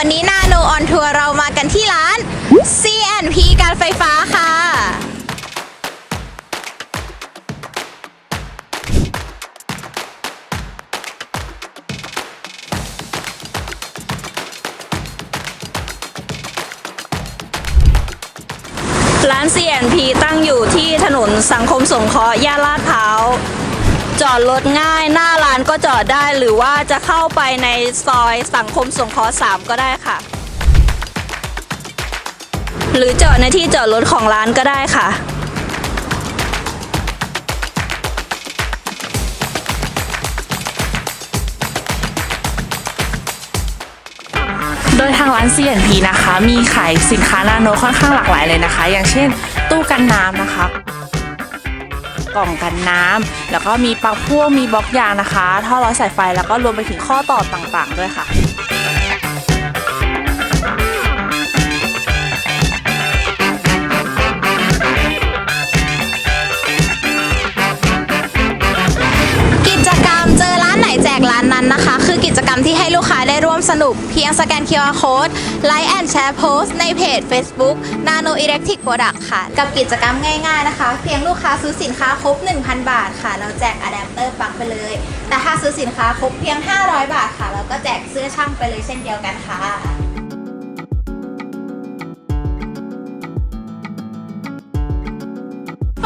วันนี้นาโนออนทัวร์เรามากันที่ร้าน C&P การไฟฟ้าค่ะ ร้าน CNP ตั้งอยู่ที่ถนนสังคมสงเคราะห์ย่านลาดพร้าว จอดรถง่ายหน้าร้านก็จอดได้หรือว่าจะเข้าไปในซอยสังคมสงเคราะห์3ก็ได้ค่ะ หรือจอดในที่จอดรถของร้านก็ได้ค่ะ โดยทางร้าน CNP นะคะ มีขายสินค้านาโนค่อนข้างหลากหลายเลยนะคะ อย่างเช่นตู้กันน้ำนะคะ กล่องกันน้ำแล้วก็มีปลั๊กพ่วงมีบล็อกยางนะคะ ท่อร้อยสายไฟแล้วก็รวมไปถึงข้อต่อต่างๆ ด้วยค่ะ สนุกเพียงสแกน QR Code ไลค์แอนแชร์โพสในเพจ Facebook Nano Electric Product ค่ะ กับกิจกรรมง่ายๆนะคะ เพียงลูกค้าซื้อสินค้าครบ 1,000 บาทค่ะ เราแจกอะแดปเตอร์ปลั๊กไปเลย แต่ถ้าซื้อสินค้าครบเพียง 500 บาทค่ะ เราก็แจกเสื้อช่างไปเลยเช่นเดียวกันค่ะ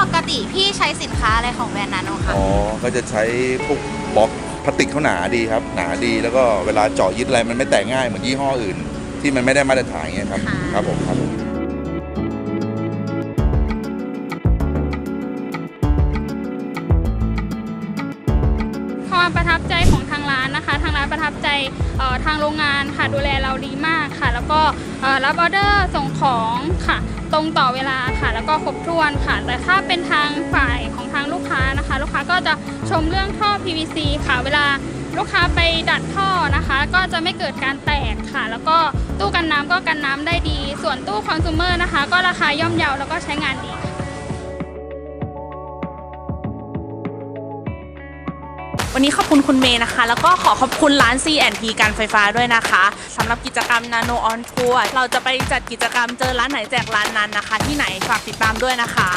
ปกติพี่ใช้สินค้าอะไรของแบรนด์นาโนคะ อ๋อ ก็จะใช้พวกบล็อก พลาสติกเขาหนาดีครับ หนาดีแล้วก็เวลาเจาะยึดอะไรมันไม่แตกง่ายเหมือนยี่ห้ออื่น ที่มันไม่ได้มาตรฐานอย่างเงี้ยครับค่ะครับผมครับผมความประทับใจของทางร้านนะคะ ทางร้านประทับใจเอ่อทางโรงงานค่ะดูแลเราดีมากค่ะ แล้วก็รับออเดอร์ส่งของค่ะ ตรงต่อเวลาค่ะ แล้วก็ครบถ้วนค่ะ แต่ถ้าเป็นทางฝ่ายของทางลูกค้านะคะ ลูกค้าก็จะชมเรื่องท่อ PVC ค่ะ เวลาลูกค้าไปดัดท่อนะคะ ก็จะไม่เกิดการแตกค่ะ แล้วก็ตู้กันน้ำก็กันน้ำได้ดี ส่วนตู้คอน sumer นะคะ ก็ราคาย่อมเยาแล้วก็ใช้งานดี วันนี้ขอบคุณคุณเมย์นะคะ แล้วก็ขอขอบคุณร้าน CNP การไฟฟ้าด้วยนะคะสำหรับกิจกรรม Nano on Tour เราจะไปจัดกิจกรรมเจอร้านไหนแจกร้านนั้นนะคะ ที่ไหนฝากติดตามด้วยนะคะ